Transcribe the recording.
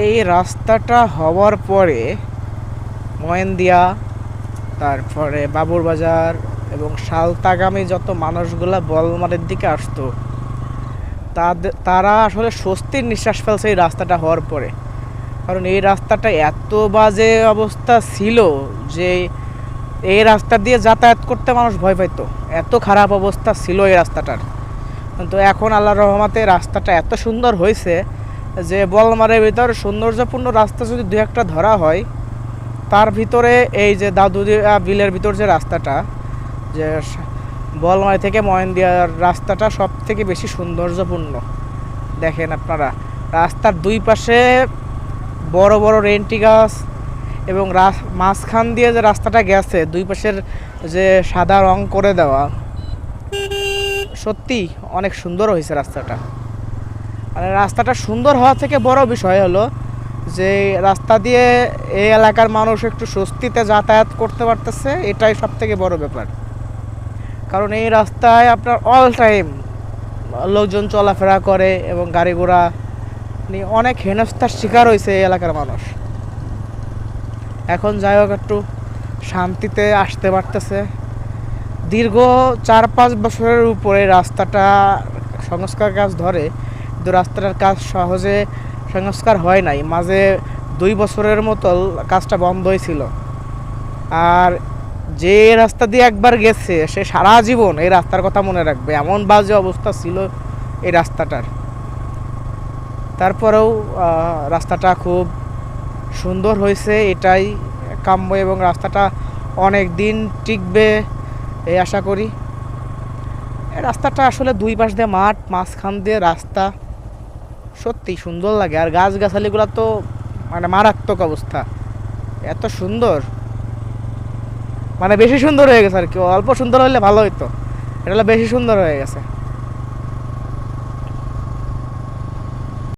এই রাস্তাটা হওয়ার পরে ময়েন্দিয়া তারপরে বাবুর বাজার এবং শালতাগামী যত মানুষগুলা বলমারের দিকে আসতো তাদের তারা আসলে স্বস্তির নিঃশ্বাস ফেলছে এই রাস্তাটা হওয়ার পরে। কারণ এই রাস্তাটা এত বাজে অবস্থা ছিল যে এই রাস্তা দিয়ে যাতায়াত করতে মানুষ ভয় পাইতো। এত খারাপ অবস্থা ছিল এই রাস্তাটার। কিন্তু এখন আল্লাহ রহমাতে রাস্তাটা এত সুন্দর হয়েছে যে বলমারের ভিতর সৌন্দর্যপূর্ণ রাস্তা যদি দু একটা ধরা হয়, তার ভিতরে এই যে দাদুদিয়া বিলের ভিতর যে রাস্তাটা, যে বলমারি থেকে মহেন্দিয়ার রাস্তাটা সব থেকে বেশি সৌন্দর্যপূর্ণ। দেখেন আপনারা, রাস্তার দুই পাশে বড় বড় রেন্টি গাছ এবং মাঝখান দিয়ে যে রাস্তাটা গেছে, দুই পাশের যে সাদা রং করে দেওয়া সত্যি অনেক সুন্দর হয়েছে রাস্তাটা। রাস্তাটা সুন্দর হওয়া থেকে বড় বিষয় হলো যে রাস্তা দিয়ে এই এলাকার মানুষ একটু স্বস্তিতে যাতায়াত করতে পারতেছে, এটাই সব থেকে বড় ব্যাপার। কারণ এই রাস্তায় আপনার অল টাইম লোকজন চলাফেরা করে এবং গাড়ি ঘোড়া মানে অনেক হেনস্থার শিকার হয়েছে এই এলাকার মানুষ। এখন যাই হোক, একটু শান্তিতে আসতে পারতেছে। দীর্ঘ চার পাঁচ বছরের উপরে রাস্তাটা সংস্কার কাজ ধরে। কিন্তু রাস্তাটার কাজ সহজে সংস্কার হয় নাই। মাঝে দুই বছরের মতো কাজটা বন্ধ হয়েছিল। আর যে রাস্তা দিয়ে একবার গেছে, সে সারা জীবন এই রাস্তার কথা মনে রাখবে। এমন বাজে অবস্থা ছিল এই রাস্তাটার। তারপরেও রাস্তাটা খুব সুন্দর হয়েছে, এটাই কাম্য এবং রাস্তাটা অনেক দিন টিকবে এই আশা করি। রাস্তাটা আসলে দুই পাশ দিয়ে মাঠ, মাঝখান দিয়ে রাস্তা। সত্যি সুন্দর লাগে। আর গাছ গাছালিগুলো তো মানে মারাত্মক অবস্থা। এত সুন্দর। মানে বেশি সুন্দর হয়ে গেছে আর কি। অল্প সুন্দর হলে ভালো হইতো। এটা হলো বেশি সুন্দর হয়ে গেছে।